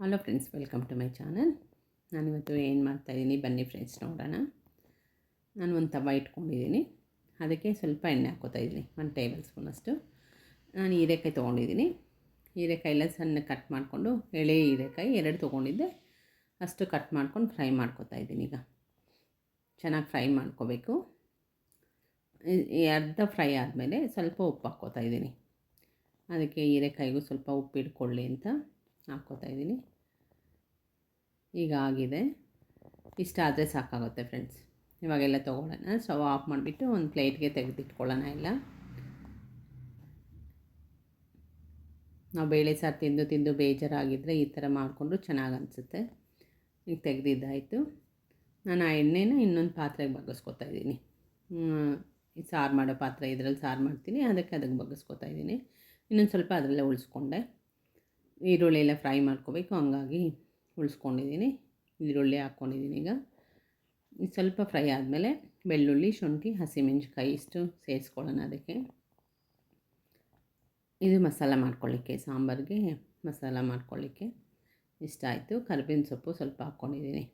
Hello friends welcome to my channel ನಾನಿವತ್ತು ಏನು ಮಾಡ್ತಾಯಿದ್ದೀನಿ ಬನ್ನಿ ಫ್ರೆಂಡ್ಸ್ ನೋಡೋಣ. ನಾನು ಒಂದು ತವ ಇಟ್ಕೊಂಡಿದ್ದೀನಿ ಅದಕ್ಕೆ ಸ್ವಲ್ಪ ಎಣ್ಣೆ ಹಾಕೋತಾ ಇದ್ದೀನಿ, ಒಂದು ಟೇಬಲ್ ಸ್ಪೂನಷ್ಟು ನಾನು ಹೀರೆಕಾಯಿ ತೊಗೊಂಡಿದ್ದೀನಿ ಹೀರೆಕಾಯಿಲ್ಲ ಸಣ್ಣ ಕಟ್ ಮಾಡಿಕೊಂಡು, ಎಳೆ ಹೀರೆಕಾಯಿ ಎರಡು ತೊಗೊಂಡಿದ್ದೆ. ಅಷ್ಟು ಕಟ್ ಮಾಡ್ಕೊಂಡು ಫ್ರೈ ಮಾಡ್ಕೊತಾ ಇದ್ದೀನಿ ಈಗ. ಚೆನ್ನಾಗಿ ಫ್ರೈ ಮಾಡ್ಕೋಬೇಕು. ಅರ್ಧ ಫ್ರೈ ಆದಮೇಲೆ ಸ್ವಲ್ಪ ಉಪ್ಪು ಹಾಕ್ಕೋತಾ ಇದ್ದೀನಿ. ಅದಕ್ಕೆ ಹೀರೆಕಾಯಿಗೂ ಸ್ವಲ್ಪ ಉಪ್ಪು ಇಟ್ಕೊಳ್ಳಿ ಅಂತ. ಹಾಕ್ಕೋತಾ ಇದ್ದೀನಿ. ಈಗ ಆಗಿದೆ. ಇಷ್ಟ ಆದರೆ ಸಾಕಾಗುತ್ತೆ ಫ್ರೆಂಡ್ಸ್ ಇವಾಗೆಲ್ಲ ತೊಗೊಳ್ಳೋಣ. ಸ್ಟವ್ ಆಫ್ ಮಾಡಿಬಿಟ್ಟು ಒಂದು ಪ್ಲೇಟ್ಗೆ ತೆಗೆದಿಟ್ಕೊಳ್ಳೋಣ ಎಲ್ಲ. ನಾವು ಬೇಳೆ ಸಾರು ತಿಂದು ತಿಂದು ಬೇಜಾರಾಗಿದ್ದರೆ ಈ ಥರ ಮಾಡಿಕೊಂಡ್ರು ಚೆನ್ನಾಗಿ ಅನಿಸುತ್ತೆ. ಈಗ ತೆಗೆದಿದ್ದಾಯಿತು. ನಾನು ಆ ಎಣ್ಣೆನ ಇನ್ನೊಂದು ಪಾತ್ರೆಗೆ ಬಗ್ಗಿಸ್ಕೊತಾ ಇದ್ದೀನಿ. ಸಾರು ಮಾಡೋ ಪಾತ್ರೆ ಇದರಲ್ಲಿ ಸಾರು ಮಾಡ್ತೀನಿ. ಅದಕ್ಕೆ ಅದಕ್ಕೆ ಬಗ್ಗಿಸ್ಕೊತಾ ಇದ್ದೀನಿ. ಇನ್ನೊಂದು ಸ್ವಲ್ಪ ಅದರಲ್ಲೇ ಉಳಿಸ್ಕೊಂಡೆ. ಈರುಳ್ಳಿ ಎಲ್ಲ ಫ್ರೈ ಮಾಡ್ಕೋಬೇಕು, ಹಂಗಾಗಿ ಉಳಿಸ್ಕೊಂಡಿದ್ದೀನಿ. ಈರುಳ್ಳಿ ಹಾಕ್ಕೊಂಡಿದ್ದೀನಿ ಈಗ. ಸ್ವಲ್ಪ ಫ್ರೈ ಆದಮೇಲೆ ಬೆಳ್ಳುಳ್ಳಿ, ಶುಂಠಿ ಹಸಿಮೆಣ್ಸಿಕಾಯಿ ಇಷ್ಟು ಸೇರಿಸ್ಕೊಳ್ಳೋಣ ಅದಕ್ಕೆ. ಇದು ಮಸಾಲ ಮಾಡ್ಕೊಳ್ಳಿಕ್ಕೆ, ಸಾಂಬಾರಿಗೆ ಮಸಾಲ ಮಾಡ್ಕೊಳ್ಳಿಕ್ಕೆ. ಇಷ್ಟ ಆಯಿತು. ಕರ್ಬೇವಿನ ಸೊಪ್ಪು ಸ್ವಲ್ಪ ಹಾಕ್ಕೊಂಡಿದ್ದೀನಿ.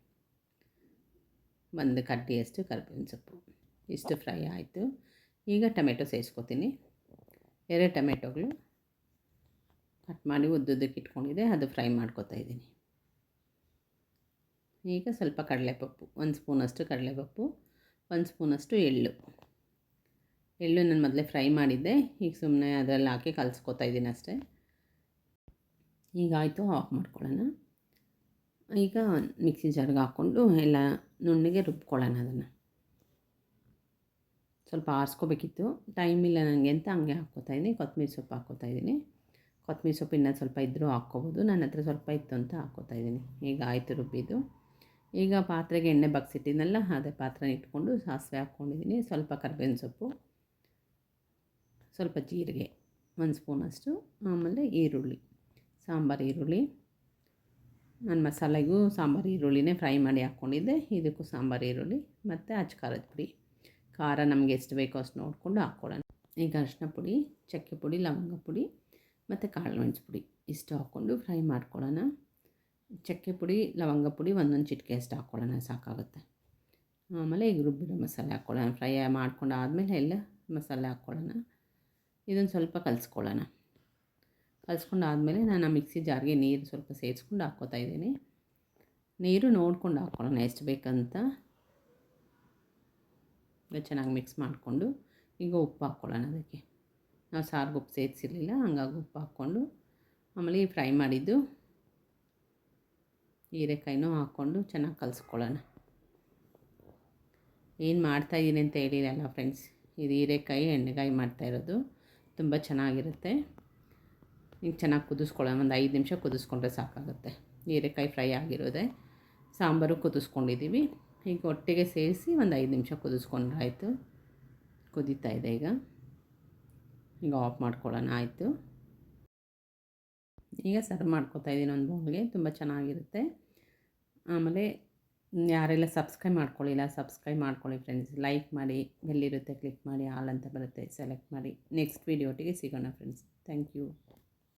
ಒಂದು ಕಡ್ಡಿಯಷ್ಟು ಕರ್ಬೇವಿನ ಸೊಪ್ಪು. ಇಷ್ಟು ಫ್ರೈ ಆಯಿತು. ಈಗ ಟೊಮೆಟೊ ಸೇರಿಸ್ಕೊತೀನಿ. ಎರಡು ಟೊಮೆಟೊಗಳು ಕಟ್ ಮಾಡಿ ಉದ್ದುದ್ದಕ್ಕೆ ಇಟ್ಕೊಂಡಿದ್ದೆ, ಅದು ಫ್ರೈ ಮಾಡ್ಕೊತಾ ಇದ್ದೀನಿ. ಈಗ ಸ್ವಲ್ಪ ಕಡಲೆಪಪ್ಪು, ಒಂದು ಸ್ಪೂನಷ್ಟು ಕಡಲೆಪಪ್ಪು, ಒಂದು ಸ್ಪೂನಷ್ಟು ಎಳ್ಳು. ಎಳ್ಳು ನಾನು ಮೊದಲೇ ಫ್ರೈ ಮಾಡಿದ್ದೆ, ಈಗ ಸುಮ್ಮನೆ ಅದರಲ್ಲಿ ಹಾಕಿ ಕಲಿಸ್ಕೊತಾ ಇದ್ದೀನಿ ಅಷ್ಟೇ. ಈಗ ಆಯಿತು, ಆಫ್ ಮಾಡ್ಕೊಳ್ಳೋಣ. ಈಗ ಮಿಕ್ಸಿ ಜಾರ್ಗೆ ಹಾಕ್ಕೊಂಡು ಎಲ್ಲ ನುಣ್ಣಗೆ ರುಬ್ಕೊಳ್ಳೋಣ ಅದನ್ನು. ಸ್ವಲ್ಪ ಆರಿಸ್ಕೋಬೇಕಿತ್ತು. ಟೈಮ್ ಇಲ್ಲ ನನಗೆ ಅಂತ ಹಂಗೆ ಹಾಕ್ಕೋತಾ ಇದ್ದೀನಿ, ಕೊತ್ತಂಬರಿ ಸೊಪ್ಪು ಹಾಕ್ಕೋತಾ ಇದ್ದೀನಿ. ಕೊತ್ತಂಬರಿ ಸೊಪ್ಪು ಇನ್ನೂ ಸ್ವಲ್ಪ ಇದ್ದರೂ ಹಾಕ್ಕೋಬೋದು. ನನ್ನ ಹತ್ರ ಸ್ವಲ್ಪ ಇತ್ತು ಅಂತ ಹಾಕ್ಕೋತಾ ಇದ್ದೀನಿ. ಈಗ ಆಯಿತು ರುಬ್ಬಿದ್ದು. ಈಗ ಪಾತ್ರೆಗೆ ಎಣ್ಣೆ ಬಗ್ಸಿಟ್ಟಿದ್ನಲ್ಲ, ಅದೇ ಪಾತ್ರೆ ಇಟ್ಕೊಂಡು ಸಾಸಿವೆ ಹಾಕ್ಕೊಂಡಿದ್ದೀನಿ. ಸ್ವಲ್ಪ ಕರ್ಬೇವಿನ ಸೊಪ್ಪು, ಸ್ವಲ್ಪ ಜೀರಿಗೆ, ಒಂದು ಸ್ಪೂನಷ್ಟು, ಆಮೇಲೆ ಈರುಳ್ಳಿ, ಸಾಂಬಾರು ಈರುಳ್ಳಿ. ನಾನು ಮಸಾಲೆಗೂ ಸಾಂಬಾರು ಈರುಳ್ಳಿನೇ ಫ್ರೈ ಮಾಡಿ ಹಾಕ್ಕೊಂಡಿದ್ದೆ. ಇದಕ್ಕೂ ಸಾಂಬಾರು ಈರುಳ್ಳಿ ಮತ್ತು ಅಚ್ಚ ಖಾರದ ಪುಡಿ. ಖಾರ ನಮಗೆ ಎಷ್ಟು ಬೇಕೋ ಅಷ್ಟು ನೋಡಿಕೊಂಡು ಹಾಕ್ಕೊಳ್ಳೋಣ. ಈಗ ಅರಿಶಿನ ಪುಡಿ, ಚಕ್ಕೆ ಪುಡಿ, ಲವಂಗ ಪುಡಿ ಮತ್ತು ಕಾಳು ಮೆಣಸು ಪುಡಿ ಇಷ್ಟು ಹಾಕ್ಕೊಂಡು ಫ್ರೈ ಮಾಡ್ಕೊಳ್ಳೋಣ. ಚಕ್ಕೆ ಪುಡಿ, ಲವಂಗ ಪುಡಿ ಒಂದೊಂದು ಚಿಟಿಕೆ ಅಷ್ಟು ಹಾಕ್ಕೊಳ್ಳೋಣ, ಸಾಕಾಗುತ್ತೆ. ಆಮೇಲೆ ಈಗ ರುಬ್ಬಿರೋ ಮಸಾಲೆ ಹಾಕ್ಕೊಳ್ಳೋಣ. ಫ್ರೈ ಮಾಡ್ಕೊಂಡು ಆದಮೇಲೆ ಎಲ್ಲ ಮಸಾಲೆ ಹಾಕ್ಕೊಳ್ಳೋಣ. ಇದನ್ನು ಸ್ವಲ್ಪ ಕಲಿಸ್ಕೊಳ್ಳೋಣ. ಕಲಿಸ್ಕೊಂಡು ಆದಮೇಲೆ ನಾನು ಮಿಕ್ಸಿ ಜಾರ್ಗೆ ನೀರು ಸ್ವಲ್ಪ ಸೇರಿಸ್ಕೊಂಡು ಹಾಕ್ಕೋತಾ ಇದ್ದೀನಿ. ನೀರು ನೋಡ್ಕೊಂಡು ಹಾಕ್ಕೊಳ್ಳೋಣ ಎಷ್ಟು ಬೇಕಂತ. ಚೆನ್ನಾಗಿ ಮಿಕ್ಸ್ ಮಾಡಿಕೊಂಡು ಈಗ ಉಪ್ಪು ಹಾಕ್ಕೊಳ್ಳೋಣ ಅದಕ್ಕೆ. ನಾವು ಸಾರಿಗೆ ಉಪ್ಪು ಸೇರಿಸಿರಲಿಲ್ಲ ಹಂಗಾಗಿ ಉಪ್ಪು ಹಾಕ್ಕೊಂಡು ಆಮೇಲೆ ಫ್ರೈ ಮಾಡಿದ್ದು ಹೀರೆಕಾಯಿನೂ ಹಾಕ್ಕೊಂಡು ಚೆನ್ನಾಗಿ ಕಲಿಸ್ಕೊಳ್ಳೋಣ. ಏನು ಮಾಡ್ತಾಯಿದ್ದೀನಿ ಅಂತ ಹೇಳಿರಲ್ಲ ಫ್ರೆಂಡ್ಸ್, ಇದು ಹೀರೆಕಾಯಿ ಎಣ್ಣೆಗಾಯಿ ಮಾಡ್ತಾಯಿರೋದು ತುಂಬ ಚೆನ್ನಾಗಿರುತ್ತೆ. ಈಗ ಚೆನ್ನಾಗಿ ಕುದಿಸ್ಕೊಳ್ಳೋಣ, ಒಂದು ಐದು ನಿಮಿಷ ಕುದಿಸ್ಕೊಂಡ್ರೆ ಸಾಕಾಗುತ್ತೆ. ಹೀರೆಕಾಯಿ ಫ್ರೈ ಆಗಿರೋದೆ, ಸಾಂಬಾರು ಕುದಿಸ್ಕೊಂಡಿದ್ದೀವಿ. ಈಗ ಒಟ್ಟಿಗೆ ಸೇರಿಸಿ ಒಂದು ಐದು ನಿಮಿಷ ಕುದಿಸ್ಕೊಂಡ್ರೆ ಆಯಿತು, ಕುದೀತಾ ಇದೆ ಈಗ. ಈಗ ಆಫ್ ಮಾಡ್ಕೊಳ್ಳೋಣ, ಆಯಿತು? ಈಗ ಸರ್ವ್ ಮಾಡ್ಕೊತಾ ಇದ್ದೀನಿ ಒಂದು ಬೌಲ್ಗೆ ತುಂಬ ಚೆನ್ನಾಗಿರುತ್ತೆ. ಆಮೇಲೆ ಯಾರೆಲ್ಲ ಸಬ್ಸ್ಕ್ರೈಬ್ ಮಾಡ್ಕೊಳ್ಳಿಲ್ಲ ಸಬ್ಸ್ಕ್ರೈಬ್ ಮಾಡ್ಕೊಳ್ಳಿ ಫ್ರೆಂಡ್ಸ್ ಲೈಕ್ ಮಾಡಿ ಎಲ್ಲಿರುತ್ತೆ ಕ್ಲಿಕ್ ಮಾಡಿ, ಆಲ್ ಅಂತ ಬರುತ್ತೆ ಸೆಲೆಕ್ಟ್ ಮಾಡಿ. ನೆಕ್ಸ್ಟ್ ವೀಡಿಯೋಟಿಗೆ ಸಿಗೋಣ ಫ್ರೆಂಡ್ಸ್ ಥ್ಯಾಂಕ್ ಯು